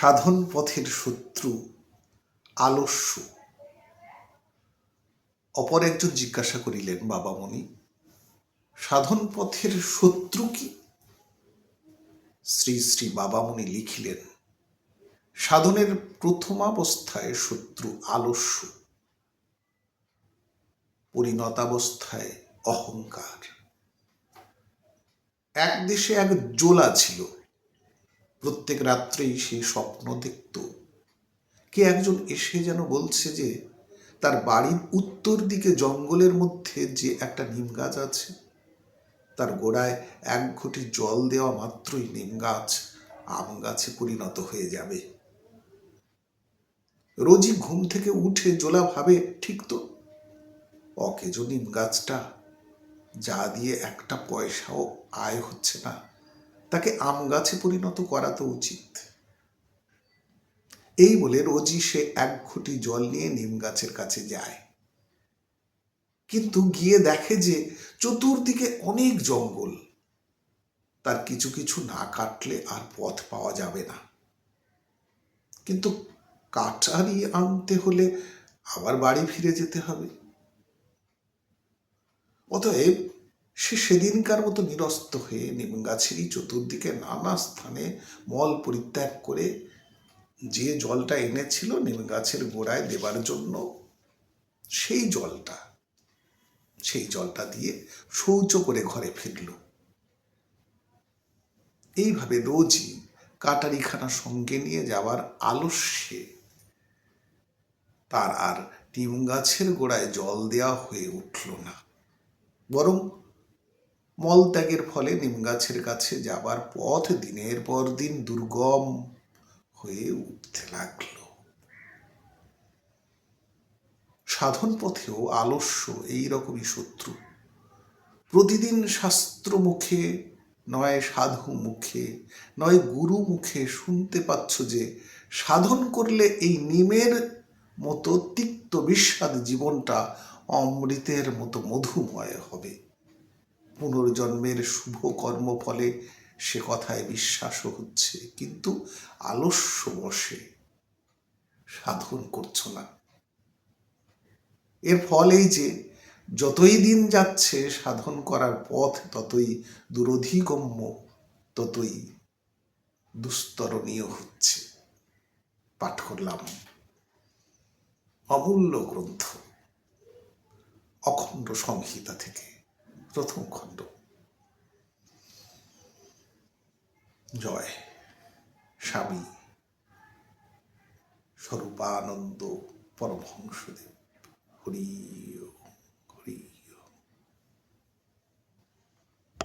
সাধন পথের শত্রু, আলস্য। অপর একজন জিজ্ঞাসা করিলেন বাবামণি সাধন পথের শত্রু কি? শ্রী শ্রী বাবামণি লিখিলেন, সাধনের প্রথমাবস্থায় শত্রু আলস্য, পরিণতাবস্থায় অহংকার। এক দেশে এক জোলা ছিল প্রত্যেক রাত্রেই সে স্বপ্ন দেখত। কে একজন এসে যেন বলছে যে, তার বাড়ির উত্তর দিকে জঙ্গলের মধ্যে যে একটা নিম গাছ আছে, তার গোড়ায় এক ঘটি জল দেওয়া মাত্রই নিম গাছ আম গাছে পরিণত হয়ে যাবে। রোজই ঘুম থেকে উঠে জোলা ভাবে, ঠিক তো, অকেজ নিম গাছটা, যা দিয়ে একটা পয়সাও আয় হচ্ছে না। তাকে আম গাছে পরিণত করা তো উচিত। এই বলে রোজই সে এক ঘটি জল নিয়ে নিম গাছের কাছে যায়। কিন্তু গিয়ে দেখে যে চতুর্দিকে অনেক জঙ্গল। তার কিছু কিছু না কাটলে আর পথ পাওয়া যাবে না। কিন্তু কাটারি আনতে হলে আবার বাড়ি ফিরে যেতে হবে। অতএব সে সেদিনকার মতো নিরস্ত হয়ে নিম গাছেরই চতুর্দিকে নানা স্থানে মল পরিত্যাগ করে যে জলটা এনেছিল নিম গাছের গোড়ায় দেবার জন্য, সেই জলটা সেই জলটা দিয়ে শৌচ করে ঘরে ফিরল। এইভাবে রোজই কাটারিখানা সঙ্গে নিয়ে যাওয়ার আলস্যে তার আর নিম গাছের গোড়ায় জল দেওয়া হয়ে উঠল না। বরং মলত্যাগের ফলে নিম গাছের কাছে যাবার পথ দিনের পর দিন দুর্গম হয়ে উঠতে লাগল। সাধন পথেও আলস্য এইরকমই শত্রু। প্রতিদিন শাস্ত্র মুখে নয় সাধু মুখে নয় গুরু মুখে শুনতে পাচ্ছ যে সাধন করলে এই নিমের মতো তিক্ত বিস্বাদ জীবনটা অমৃতের মতো মধুময় হবে। পুনর্জন্মের শুভ কর্ম ফলে সে কথায় বিশ্বাসও হচ্ছে, কিন্তু আলস্য বসে। সাধন করছ না। এর ফলেই যে, যতই দিন যাচ্ছে, সাধন করার পথ ততই দুরধিগম্য, ততই দুস্তরণীয় হচ্ছে। পাঠ করলাম। অমূল্য গ্রন্থ, অখণ্ড সংহিতা থেকে। প্রথম খণ্ড। জয়। স্বামী। স্বরূপানন্দ পরমহংসদেব। হরি